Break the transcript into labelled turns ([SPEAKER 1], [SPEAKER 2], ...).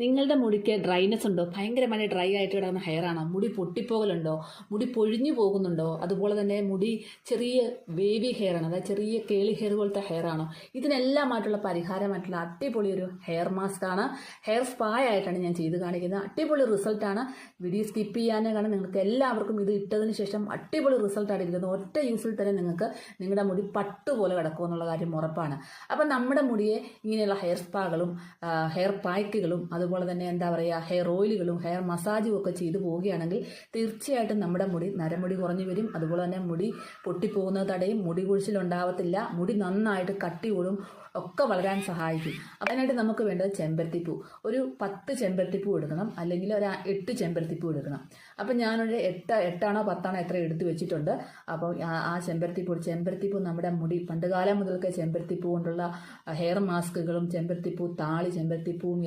[SPEAKER 1] നിങ്ങളുടെ മുടിക്ക് ഡ്രൈനെസ് ഉണ്ടോ? ഭയങ്കരമായി ഡ്രൈ ആയിട്ട് കിടക്കുന്ന ഹെയർ ആണോ? മുടി പൊട്ടിപ്പോകലുണ്ടോ? മുടി പൊഴിഞ്ഞു പോകുന്നുണ്ടോ? അതുപോലെ തന്നെ മുടി ചെറിയ വേവി ഹെയർ ആണ് അതായത് ചെറിയ കേളി ഹെയർ പോലത്തെ ഹെയർ ആണോ? ഇതിനെല്ലാമായിട്ടുള്ള പരിഹാരമായിട്ടുള്ള അടിപൊളി ഒരു ഹെയർ മാസ്ക് ആണ്. ഹെയർ സ്പാ ആയിട്ടാണ് ഞാൻ ചെയ്ത് കാണിക്കുന്നത്. അടിപൊളി റിസൾട്ടാണ് വീഡിയോ സ്കിപ്പ് ചെയ്യാനേ കാരണം നിങ്ങൾക്ക് എല്ലാവർക്കും ഇത് ഇട്ടതിന് ശേഷം അടിപൊളി റിസൾട്ടാണ് ഇരിക്കുന്നത്. ഒറ്റ യൂസിൽ തന്നെ നിങ്ങൾക്ക് നിങ്ങളുടെ മുടി പട്ടുപോലെ കിടക്കും എന്നുള്ള കാര്യം ഉറപ്പാണ്. അപ്പം നമ്മുടെ മുടിയെ ഇങ്ങനെയുള്ള ഹെയർ സ്പാകളും ഹെയർ പായ്ക്കുകളും അതുപോലെ തന്നെ എന്താ പറയുക ഹെയർ ഓയിലുകളും ഹെയർ മസാജും ഒക്കെ ചെയ്തു പോവുകയാണെങ്കിൽ തീർച്ചയായിട്ടും നമ്മുടെ മുടി നരമുടി കുറഞ്ഞു വരും. അതുപോലെ തന്നെ മുടി പൊട്ടിപ്പോകുന്നത് തടയും മുടി കുഴിച്ചിലുണ്ടാവത്തില്ല. മുടി നന്നായിട്ട് കട്ടി കൂടും ഒക്കെ വളരാൻ സഹായിക്കും. അതിനായിട്ട് നമുക്ക് വേണ്ടത് ചെമ്പരത്തിപ്പൂ ഒരു പത്ത് ചെമ്പരത്തിപ്പൂ എടുക്കണം അല്ലെങ്കിൽ ഒരു എട്ട് ചെമ്പരത്തിപ്പൂ എടുക്കണം. അപ്പം ഞാനൊരു എട്ട് എട്ടാണോ പത്താണോ എത്ര എടുത്തു വെച്ചിട്ടുണ്ട്. അപ്പോൾ ആ ചെമ്പരത്തിപ്പൂ ചെമ്പരത്തിപ്പൂ നമ്മുടെ മുടി പണ്ടുകാലം മുതൽക്ക് ചെമ്പരത്തിപ്പൂ കൊണ്ടുള്ള ഹെയർ മാസ്കുകളും ചെമ്പരത്തിപ്പൂ താളി ചെമ്പരത്തിപ്പൂവും